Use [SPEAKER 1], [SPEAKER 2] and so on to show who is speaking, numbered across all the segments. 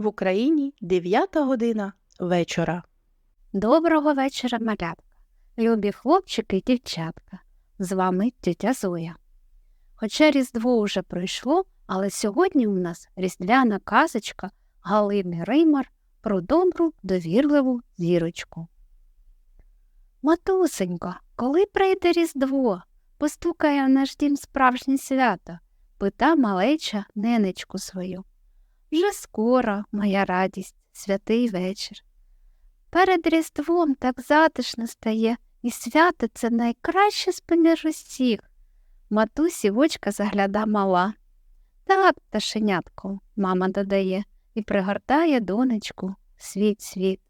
[SPEAKER 1] В Україні 9 година вечора.
[SPEAKER 2] Доброго вечора, малятка, любі хлопчики і дівчатка. З вами тітя Зоя. Хоча Різдво уже пройшло, але сьогодні у нас різдвяна казочка Галини Реймар про добру, довірливу зірочку. Матусенько, коли прийде Різдво? Постукає в наш дім справжнє свято, пита малеча ненечку свою. Вже скоро, моя радість, святий вечір. Перед Різдвом так затишно стає, і свято це найкраще з поміж усіх. Матусі в очка загляда мала. Так, пташенятко, мама додає, і пригортає донечку світ світ.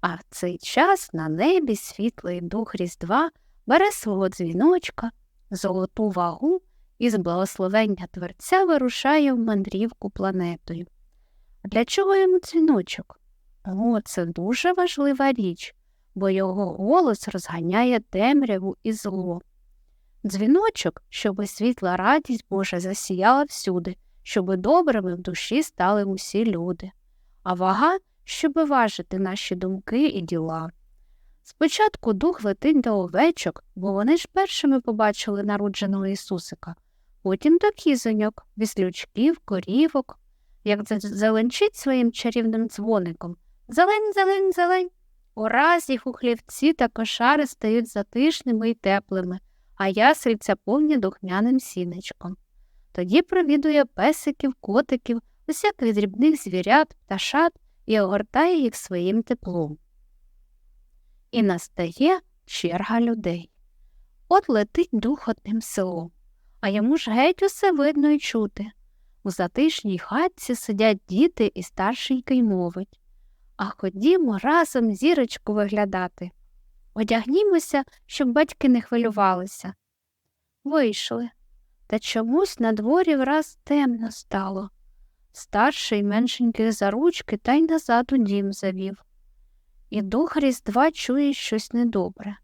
[SPEAKER 2] А в цей час на небі світлий дух Різдва бере свого дзвіночка, золоту вагу і з благословення Творця вирушає в мандрівку планетою. А для чого йому дзвіночок? О, це дуже важлива річ, бо його голос розганяє темряву і зло. Дзвіночок, щоби світла радість Божа засіяла всюди, щоби добрими в душі стали усі люди, а вага, щоби важити наші думки і діла. Спочатку дух летить до овечок, бо вони ж першими побачили народженого Ісусика, потім до кізоньок, віслючків, корівок, як зеленчить своїм чарівним дзвоником. Зелень, зелень, зелень. Ураз їх у хлівці та кошари стають затишними й теплими, а ясельця повні духмяним сінечком. Тоді провідує песиків, котиків, усяких дрібних звірят, пташат і огортає їх своїм теплом. І настає черга людей. От летить дух одним селом, а йому ж геть усе видно й чути. У затишній хатці сидять діти і старшенька й мовить. А ходімо разом зірочку виглядати. Одягнімося, щоб батьки не хвилювалися. Вийшли, та чомусь на дворі враз темно стало. Старший меншенький за ручки та й назад у дім завів. І дух Різдва чує щось недобре.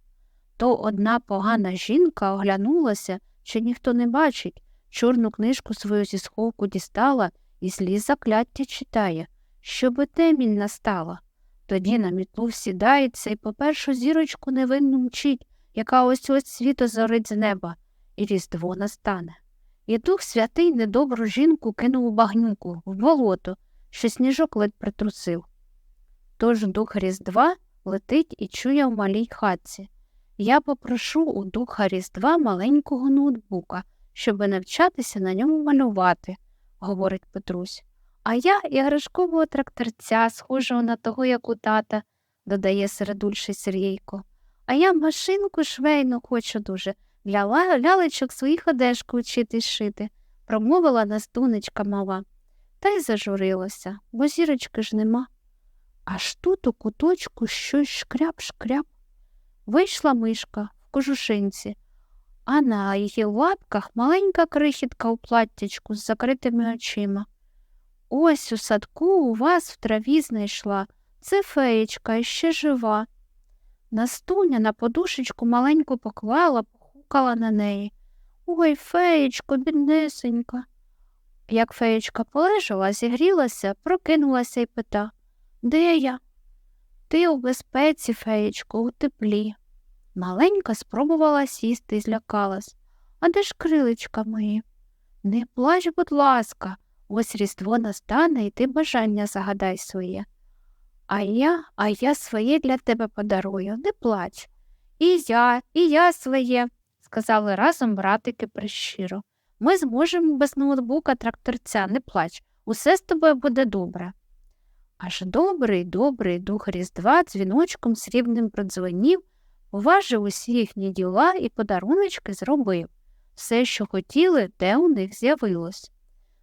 [SPEAKER 2] То одна погана жінка оглянулася, чи ніхто не бачить, чорну книжку свою зі сховку дістала і сліз закляття читає, щоби темінь настала. Тоді на мітлу сідається і по першу зірочку невинну мчить, яка ось ось світо зорить з неба, і різдво настане. І дух святий недобру жінку кинув у багнюку, в болото, що сніжок ледь притрусив. Тож дух Різдва летить і чує в малій хатці. Я попрошу у духа Різдва маленького ноутбука, щоби навчатися на ньому малювати, говорить Петрусь. А я іграшкового тракторця, схожого на того, як у тата, додає середульший Сергійко. А я машинку швейну хочу дуже для лялечок своїх одежку вчити шити, промовила настунечка мала. Та й зажурилася, бо зірочки ж нема. Аж тут у куточку щось шкряп-шкряп. Вийшла мишка в кожушинці, а на її лапках маленька крихітка у платтячку з закритими очима. Ось у садку у вас в траві знайшла. Це феєчка ще жива. Настуня на подушечку маленьку поклала, похукала на неї. Ой, феєчко, біднесенька. Як феєчка полежала, зігрілася, прокинулася і пита Де я? Ти у безпеці, феєчко, у теплі. Маленька спробувала сісти і злякалась. А де ж крилечка мої? Не плач, будь ласка, ось різдво настане і ти бажання загадай своє. А я, а я своє для тебе подарую, не плач. І я, і я своє, сказали разом братики прищиро. Ми зможемо без ноутбука тракторця, не плач, усе з тобою буде добре. Аж добрий, добрий дух Різдва дзвіночком срібним продзвонів, уважив усі їхні діла і подаруночки зробив. Все, що хотіли, те у них з'явилось.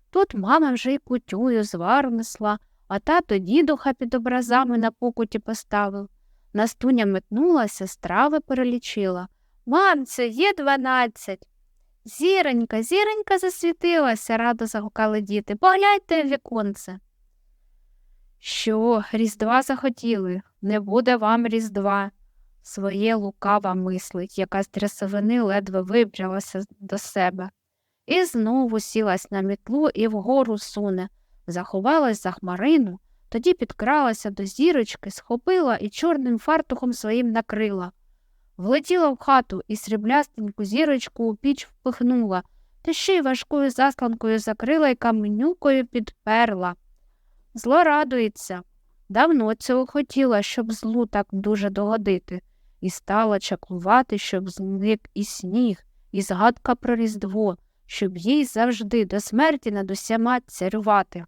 [SPEAKER 2] Тут мама вже й кутюю звар несла, а тато дідуха під образами на покуті поставив. Настуня метнулася, страви перелічила. Мамце, є дванадцять. Зіронька, зіронька засвітилася, радо загукали діти. Погляньте віконце. Що, Різдва захотіли? Не буде вам Різдва. Своє лукава мислить, яка з трясовини ледве вибралася до себе. І знову сілась на мітлу і вгору суне. заховалась за хмарину, тоді підкралася до зірочки, схопила і чорним фартухом своїм накрила. Влетіла в хату і сріблястеньку зірочку у піч впихнула, та ще й важкою засланкою закрила й каменюкою підперла. Зло радується. Давно цього хотіла, щоб злу так дуже догодити, і стала чаклувати, щоб зник і сніг, і згадка про Різдво, щоб їй завжди до смерті над усіма царювати.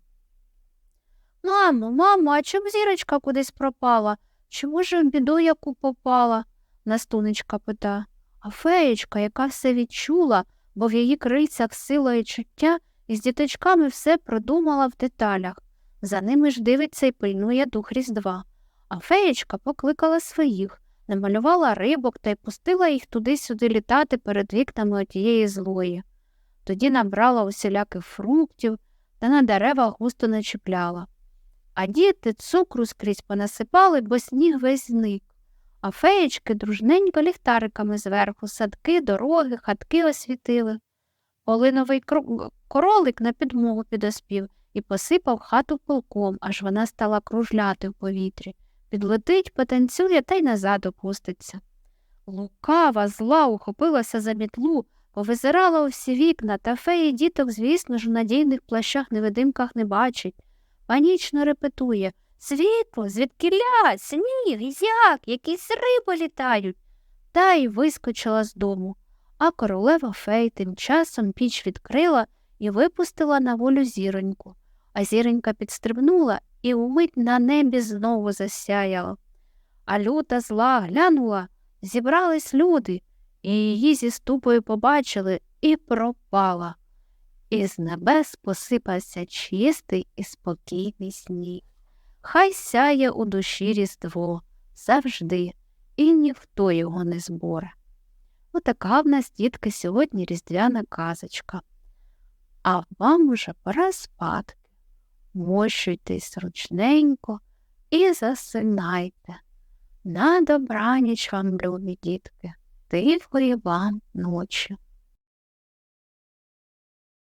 [SPEAKER 2] Мамо, мамо, а чому зірочка кудись пропала? Чи, може, в біду яку попала? Настунечка пита. А феєчка, яка все відчула, бо в її крильцях сила і чуття, і з діточками все продумала в деталях. За ними ж дивиться і пильнує дух Різдва. А феєчка покликала своїх, намалювала рибок та й пустила їх туди-сюди літати перед вікнами отієї злої. Тоді набрала усіляких фруктів та на дерева густо начіпляла. А діти цукру скрізь понасипали, бо сніг весь зник. А феєчки дружненько ліхтариками зверху садки, дороги, хатки освітили. Полиновий кро- королик на підмогу підоспів і посипав хату полком, аж вона стала кружляти в повітрі. Підлетить, потанцює та й назад опуститься. Лукава, зла ухопилася за мітлу, повизирала у всі вікна, та феї діток, звісно ж, в надійних плащах-невидимках не бачить. Панічно репетує Світло, звідкіля, сніг, як, якісь риби літають. Та й вискочила з дому. А королева фей тим часом піч відкрила і випустила на волю зіроньку. А зіронька підстрибнула і умить на небі знову засяяла. А люта зла глянула, зібрались люди, і її зі ступою побачили і пропала. І з небес посипався чистий і спокійний сніг. Хай сяє у душі Різдво завжди, і ніхто його не зборе. Отака в нас, дітки, сьогодні різдвяна казочка. А вам уже пора спадки. Мощуйтесь ручненько і засинайте. На добраніч вам, любі дітки, тихої вам ночі.